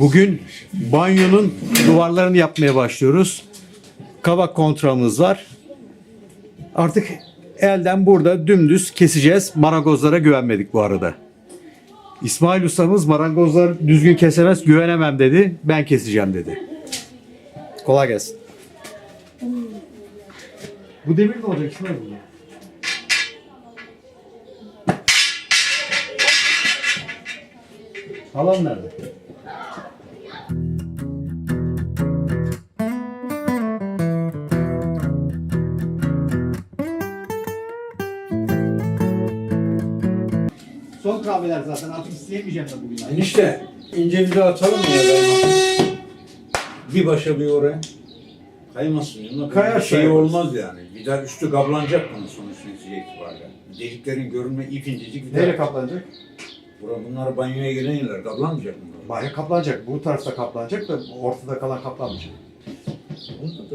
Bugün banyonun duvarlarını yapmaya başlıyoruz. Kavak kontramız var. Artık elden burada dümdüz keseceğiz. Marangozlara güvenmedik bu arada. İsmail ustamız marangozlar düzgün kesemez güvenemem dedi. Ben keseceğim dedi. Kolay gelsin. Bu demir ne olacak İsmail bu? Halam nerede? Kahveler zaten artık isteyemeyeceğim de bugün. Enişte ince bir atalım mı ya dayıma? Bir başa bir oraya. Kaymasın yanına. Kayar, şey kayar. olmaz yani. Bir daha üstü kablanacak bunun sonuç netice itibariyle. Deliklerin görünme ip incecik bir Nereye daha. kaplanacak? Bura bunlar banyoya gelen yerler kablanmayacak mı? Banyo kaplanacak. Bu tarafta kaplanacak da ortada kalan kaplanmayacak.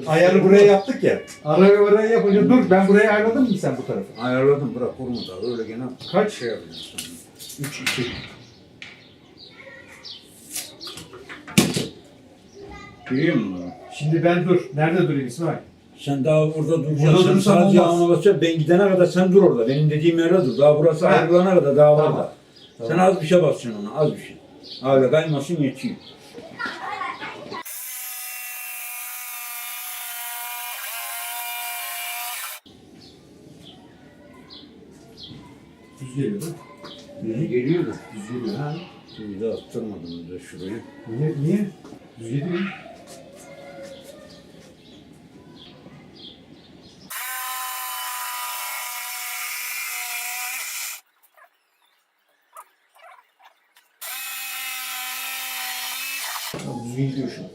Ayarı buraya yaptık ya. Arayı buraya yapınca dur ben buraya ayarladım mı sen bu tarafı? Ayarladım bırak kurma da öyle gene Kaç? şey yapacaksın. 3 2 Görüyor musun? bunu? Şimdi ben dur. Nerede durayım İsmail? Sen daha orada Burada duracaksın. Sen durursam sadece olmaz. basacaksın. Ben gidene kadar sen dur orada. Benim dediğim yerde dur. Daha burası Ha. ayrılana kadar daha var Tamam. da. Tamam. Sen az bir şey basacaksın ona. Az bir şey. Öyle kaymasın yetiyor. Düz geliyor değil mi? Düzü geliyor da. Düz geliyor ha. De attırmadım da şurayı. Niye? Niye? Düz geliyor. Tamam, düzgün gidiyor şu an.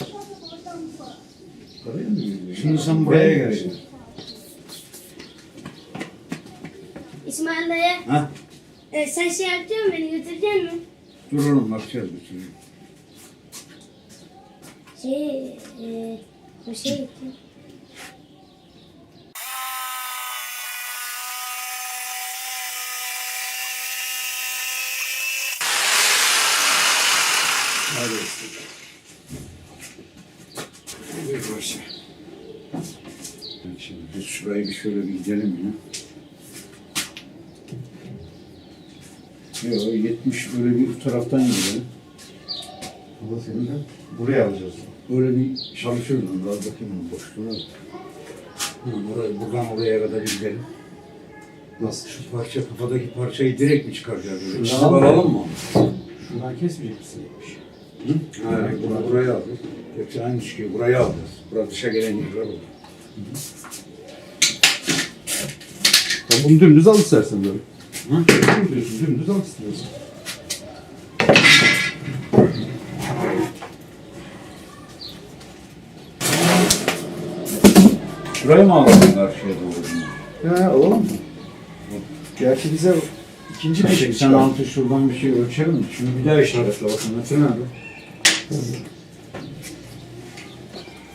Oraya mı gidiyor? Şimdi sen Buraya buraya gel. gel. İsmail dayı, Ha? e, sen şey yapacak mısın? Beni götürecek misin? Dur oğlum bakacağız bir şey. Şey, e, bu şey için. Hadi. Buyur başla. Şimdi biz şurayı bir şöyle bir gidelim ya. Yok 70 böyle bir taraftan gidelim. Ama senin de buraya alacağız. Böyle bir onu. Biraz bakayım onun boşluğuna. Ha, burayı, buradan oraya kadar bir gidelim. Nasıl? Şu parça kafadaki parçayı direkt mi çıkaracağız? Böyle Şuradan mı? alalım mı? Şuradan kesmeyecek misin? Hı? Ha, bura, buraya alacağız. Hepsi aynı çıkıyor. Buraya alacağız. Burası dışa gelen yerler olur. Sen bunu dümdüz al istersen böyle. Hı? Dümdüz, dümdüz al istiyorsan. Şuraya mı alalım karşıya doğru? He alalım mı? Gerçi bize ikinci bir şey çıkar. 86 şuradan bir şey ölçelim mi? Şunu bir daha işaretle bakın. Metre nerede?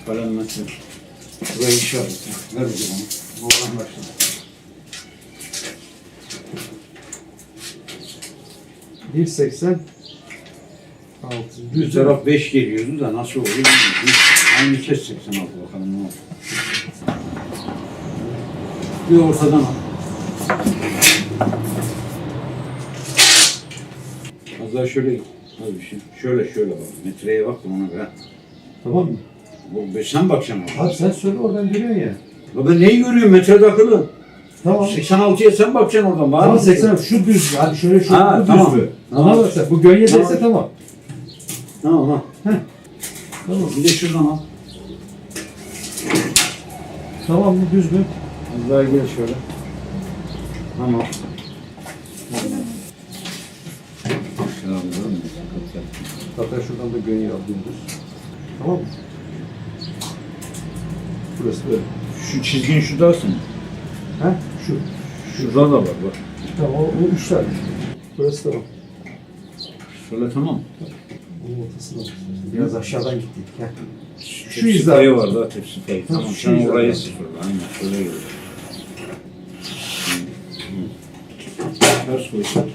Kalem metre. Şurayı işaretle. Ver o zaman. Oradan başla. Bir seksen altı. Düz taraf 5 geliyordu da nasıl oluyor bilmiyorum. Aynı kes 86 bakalım ne olur. Bir ortadan al. Az daha şöyle az bir şey. Şöyle şöyle bak. Metreye bak ona göre. Tamam mı? Bu sen bakacaksın ona. Abi sen söyle oradan görüyorsun ya. Ya ben neyi görüyorum metrede akıllı. Tamam. 86'ya sen bakacaksın oradan. Bana Tamam mı? 80 şu düz. Hadi şöyle şu Ha, bu tamam. düz mü? Tamam. Ona bak sen. Bu gönyedeyse tamam. Tamam ha. Tamam. Bir de şuradan al. Tamam mı düz mü? Az daha gel şöyle. Tamam. Hatta şuradan da gönye al dümdüz. Tamam mı? Burası böyle. Şu çizgin şuradasın. He? Şu. Şurada da var bak. Tamam o, o üç tane. Burası tamam. Şöyle tamam. Bunun ortasına bak. Biraz aşağıdan gittik. Heh. Şu hizaya hizaya var da tepsi payı. Tamam şu sen hizaya. orayı sıfırla. Aynen şöyle geliyor. Ters koysak.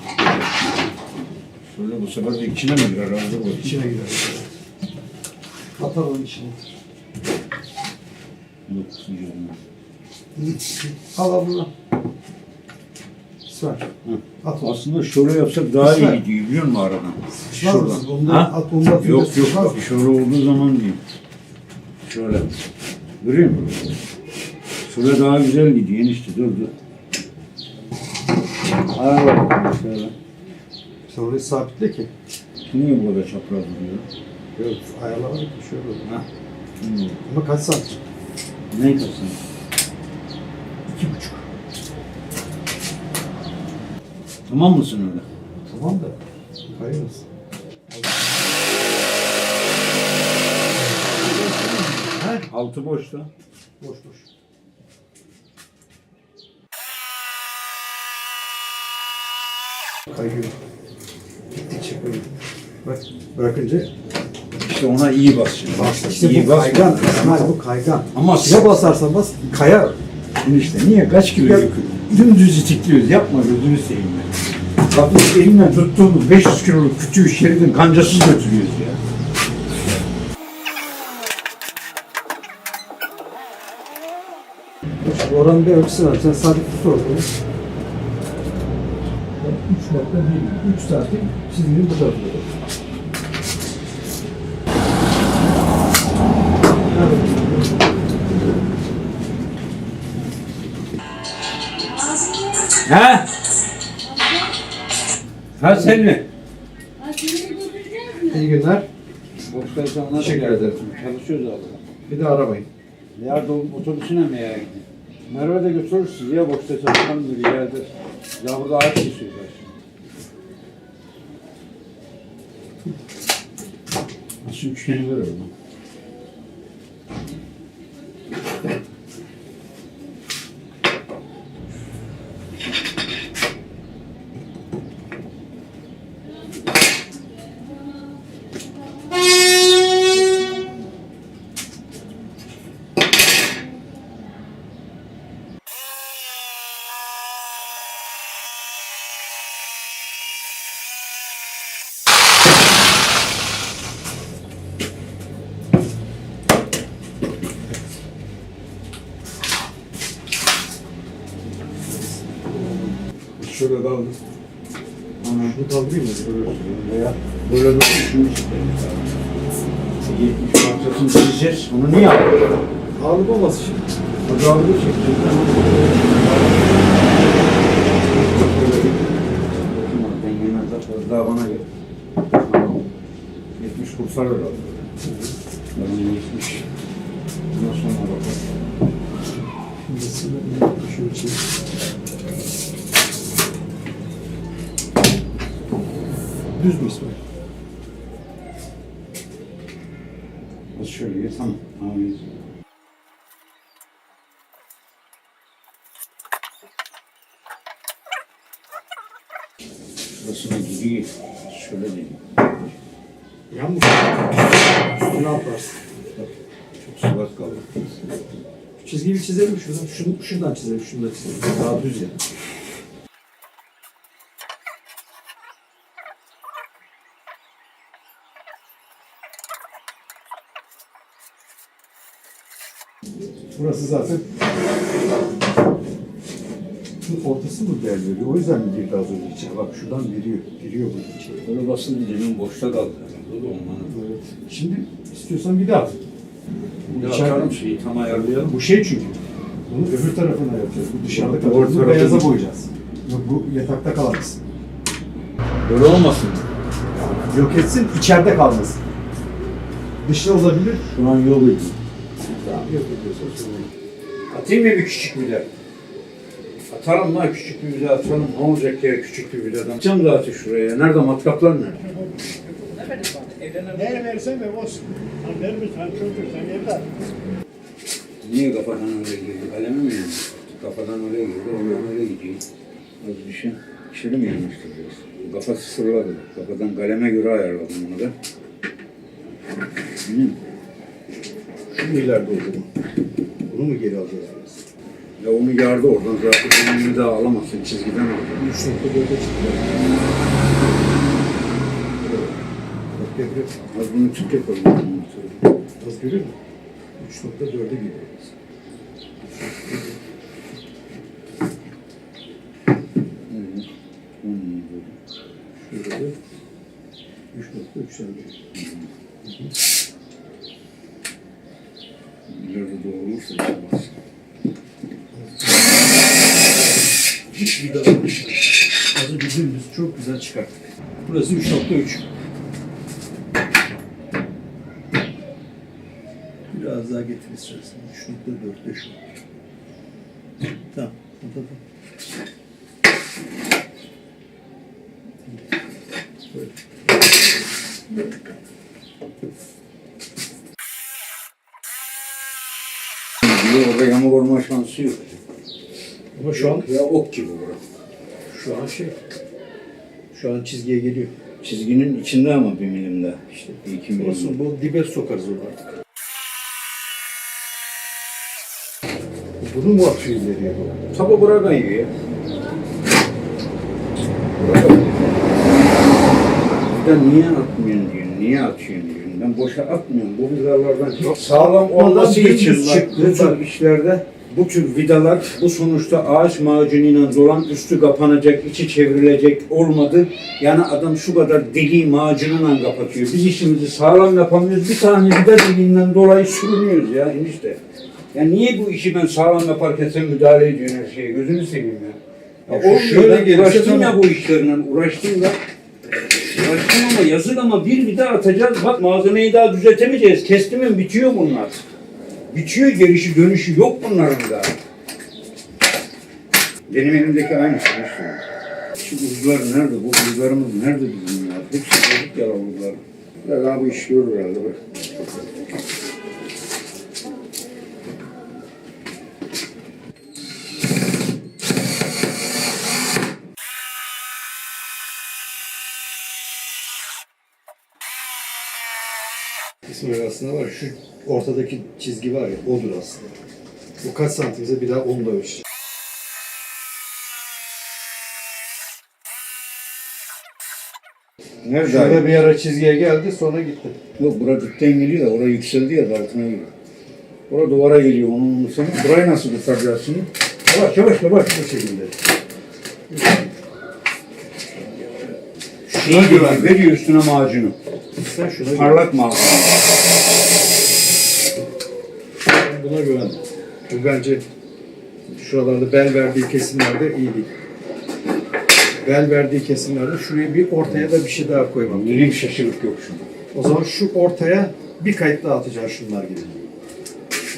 Şöyle bu sefer de içine mi girer? Hazır bu. İçine girer. Atar onun içine. Yok sıcağına. Al al bunu. Süper. At onu. Aslında şöyle yapsak daha Güzel. iyi gidiyor biliyor musun aradan? Mısın? Da Ha? at onu da Yok yok bak şöyle olduğu zaman diyeyim. Şöyle. Görüyor musun? Şöyle daha güzel gidiyor enişte dur dur. Ara bak şöyle. Sen orayı sabitle ki. Niye burada çapraz duruyor? Yok ayarlamadık ki şöyle olur. Ha? Bilmiyorum. Ama kaç santim? Ne kasın? İki buçuk. Tamam mısın öyle? Tamam da. He? Altı boşta. Boş boş. Kayıyor. Gittikçe kayıyor. Bak bırakınca İşte ona iyi bas şimdi. bas. İşte iyi bu bas. kaygan. İsmail bu kaygan. Ama Ne basarsan bas kayar. işte niye kaç kilo Ya-? Dümdüz itikliyoruz. Yapma gözünü seveyim ben. Bak biz elimle tuttuğumuz 500 kiloluk kütüğü şeridin kancasız götürüyoruz ya. Oranın bir ölçüsü var. Sen sabit tut orada. 3 nokta değil. 3 santim çizginin bu tarafında. He? Ha sen mi? İyi günler. Boştaysan ona Teşekkür ederim. Çalışıyoruz abi. Bir de arabayın. Yarın otobüsüne mi ya gidin? Merve de götürür sizi ya boşta çalışalım bir yerde. Ya burada ağaç kesiyorlar. Nasıl üçgeni ver orada. Şöyle kaldı. Şunu kaldırayım mı? Veya böyle bir şunu çıkarız. 70 parçasını çizeceğiz. Onu niye yapıyoruz? Ağırlık olmasın şimdi. O da çekeceğiz. Daha bana gel. 70 kursar herhalde. Ben 70. Bundan sonra bakalım. Mesela şöyle çek. Düz mü İsmail? Şöyle. Tamam. iyiyiz. Şurasına gidiyor. Şöyle diyeyim. Yalnız üstüne atlarsın. Çok sıvak kaldı. Çizgiyi bir çizelim şuradan? Şunu, şuradan çizelim, şunu da çizelim. Daha düz ya. Burası zaten ortası mı değer veriyor? O yüzden mi girdi az önce içine? Bak şuradan giriyor. Giriyor bunun içine. Böyle basınca demin boşta kaldı. da ondan. Evet. Şimdi istiyorsan bir daha at. De İçeride- açalım şeyi tam ayarlayalım. Bu şey çünkü. Bunu öbür tarafına yapacağız. Bu dışarıda Doğru kalacak. Bunu beyaza boyayacağız. Yok bu yatakta kalamaz. Böyle olmasın. Yok etsin, içeride kalmasın. Dışta olabilir. Şu an yol ediyor. Yok. Atayım mı bir küçük vida? Atalım lan küçük bir vida atalım. Ne olacak ya küçük bir vidadan? Atacağım zaten şuraya. Nerede matkaplar nerede? Ne versen ver olsun. Sen vermiş, sen çocuk, sen evlat. Niye kafadan öyle girdi? Kalemi mi yandı? Kafadan öyle girdi, oradan öyle gidiyor. Az bir şey. İçeri mi yanmıştır biraz? Kafası sırladı. Kafadan kaleme göre ayarladım onu da. Hı. İleride o zaman. Bunu mu geri alacağız biraz? Ya onu yardı oradan zaten onu bir daha alamazsın çizgiden aldı. 3.4'e çıktı. Bak devre Az bunu çık yapalım. onu az görüyor musun? 3.4'e gidiyor. Evet. On iyi Şurada da 3.3'ten geliyor. İleride doğru olursa yapamaz. Hiç vida almışlar. Az önce dümdüz çok güzel çıkarttık. Burası 3.3. Biraz daha getir istersen. 3.4'te şu. Tamam. Tamam. tamam. Böyle. Diyor orada yamuk olma şansı yok. Ama şu an Ya ok gibi burası. şu an şey şu an çizgiye geliyor. Çizginin içinde ama bir milimde. İşte bir iki milim. Olsun bu dibe sokarız onu artık. Bunu mu atıyor ileriye bu? Tabi buradan yiyor ya. Bir de niye atmıyorsun diyor, niye atıyorsun diyor. Ben boşa atmıyorum. Bu vidalardan çok sağlam olması için çıktı. bu tür işlerde bu tür vidalar bu sonuçta ağaç macunuyla dolan üstü kapanacak, içi çevrilecek olmadı. Yani adam şu kadar deliği macunuyla kapatıyor. Biz işimizi sağlam yapamıyoruz. Bir tane vida deliğinden dolayı sürünüyoruz ya enişte. Ya niye bu işi ben sağlam yaparken sen müdahale ediyorsun her şeye? Gözünü seveyim ya. Ya Ya şöyle uğraştım ya bu işlerle. Uğraştım da. Uğraştım ama yazık ama bir vida atacağız. Bak malzemeyi daha düzeltemeyeceğiz. Kestimin bitiyor bunlar. Bitiyor gelişi dönüşü yok bunların da. Benim elimdeki aynısı. işte. Şu uzlar nerede? Bu uzlarımız nerede bizim ya? Hepsi bozuk yara uzlar. Ya daha bu iş görür herhalde bak. İsmail aslında var. Şu ortadaki çizgi var ya odur aslında. Bu kaç santimse bir daha onu da ölçeceğiz. Nerede? Şurada bir ara çizgiye geldi sonra gitti. Yok bura dipten geliyor da oraya yükseldi ya da altına geliyor. Orada duvara geliyor onun sen burayı nasıl tutacaksın? Yavaş yavaş yavaş bu şekilde. Şuna güven. Veriyor üstüne macunu. Sen şuna. Parlak macunu. Ben Buna güven. Bu bence şuralarda bel verdiği kesimlerde iyi değil. Bel verdiği kesimlerde şuraya bir ortaya da bir şey daha koymam. Milim şaşırık yok şurada. O zaman şu ortaya bir kayıt daha atacaksın şunlar gibi.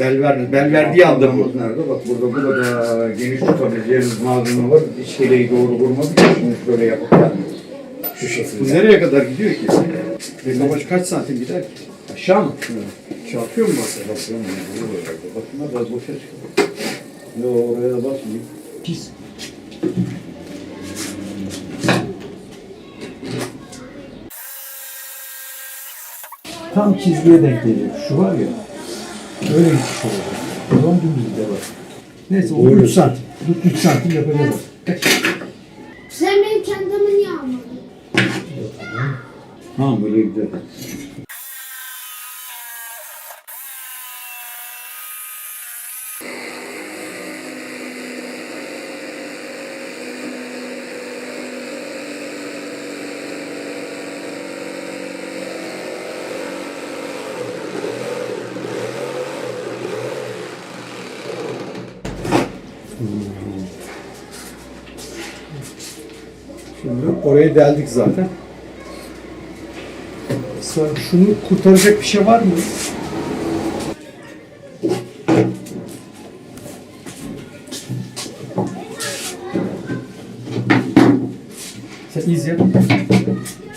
Bel verme. Bel verdiği anda bu. Nerede? Bak burada bu kadar geniş tutabileceğimiz malzeme var. İskeleyi doğru vurmadık. Şimdi şöyle yapıp yani. Şu Bu şekilde. nereye kadar gidiyor ki? Demirbaş kaç santim gider ki? Aşağı mı? Çarpıyor mu masaya? Bakıyorum ya. bu böyle. Bakma da boşa çıkıyor. Yo oraya da basmayayım. Pis. Tam çizgiye denk geliyor. Şu var ya. Öyle gitmiş olacak. O zaman dümdüz de var. Neyse o 3 santim. 3 santim yapacağız. Kaç? Sen benim kendimi? Tamam böyle gidelim. Şimdi orayı deldik zaten. Sonra şunu kurtaracak bir şey var mı? Sen iz yap.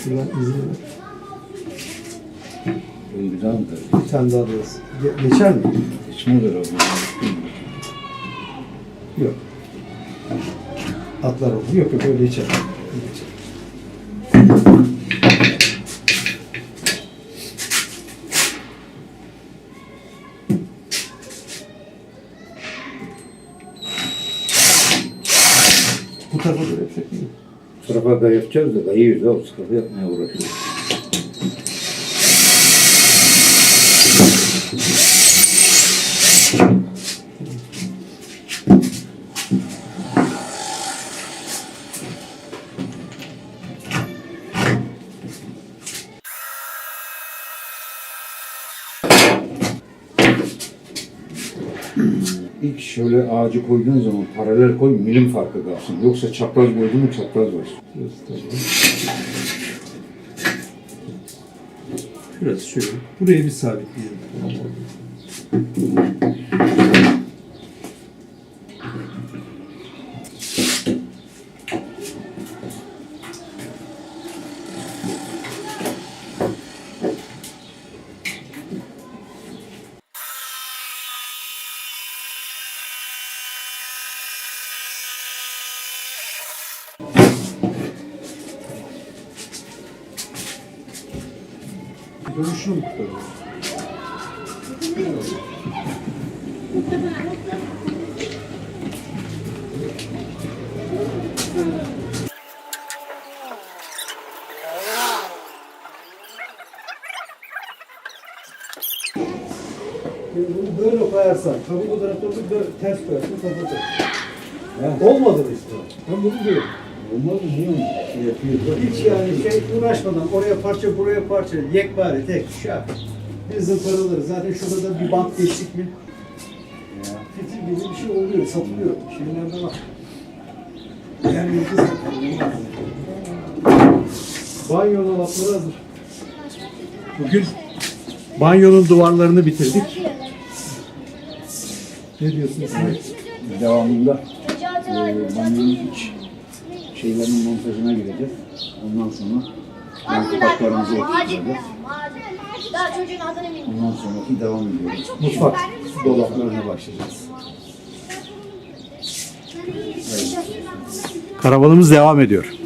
Şuradan izini ver. Böyle güzel mi tabii? Bir tane daha biraz. Ge- geçer mi? De abi. Yok. Atlar oldu. Yok yok öyle geçer. Geçer. Tarafa doğru yapacak mıyım? Bu tarafa da yapacağız da İlk şöyle ağacı koyduğun zaman paralel koy milim farkı kalsın. Yoksa çapraz koydun mu çapraz var. Şurası şöyle. Buraya bir sabitleyelim. Dönüşünü mü kurtarıyoruz? Şimdi bunu böyle koyarsan, bu tarafta böyle ters koyarsan kapatır. Olmadı mı işte? Ben bunu diyorum. Olmaz mı? Niye şey yapıyoruz? Hiç yani şey uğraşmadan oraya parça buraya parça yekpare tek şap. Biz zımparalarız. Zaten şurada da bir bant geçtik mi? Ya, fitil gibi bir şey oluyor, satılıyor. Şeylerde var. Yani yıldız satılıyor. Banyo dolapları hazır. Bugün banyonun duvarlarını bitirdik. Ne diyorsun sen? Devamında e, banyonun iç şeylerin montajına gireceğiz. Ondan sonra ben kapaklarımızı ekleyeceğiz. Daha çocuğun adını bilmiyorum. Ondan sonraki devam ediyoruz. Mutfak dolaplarına başlayacağız. Karavanımız devam ediyor.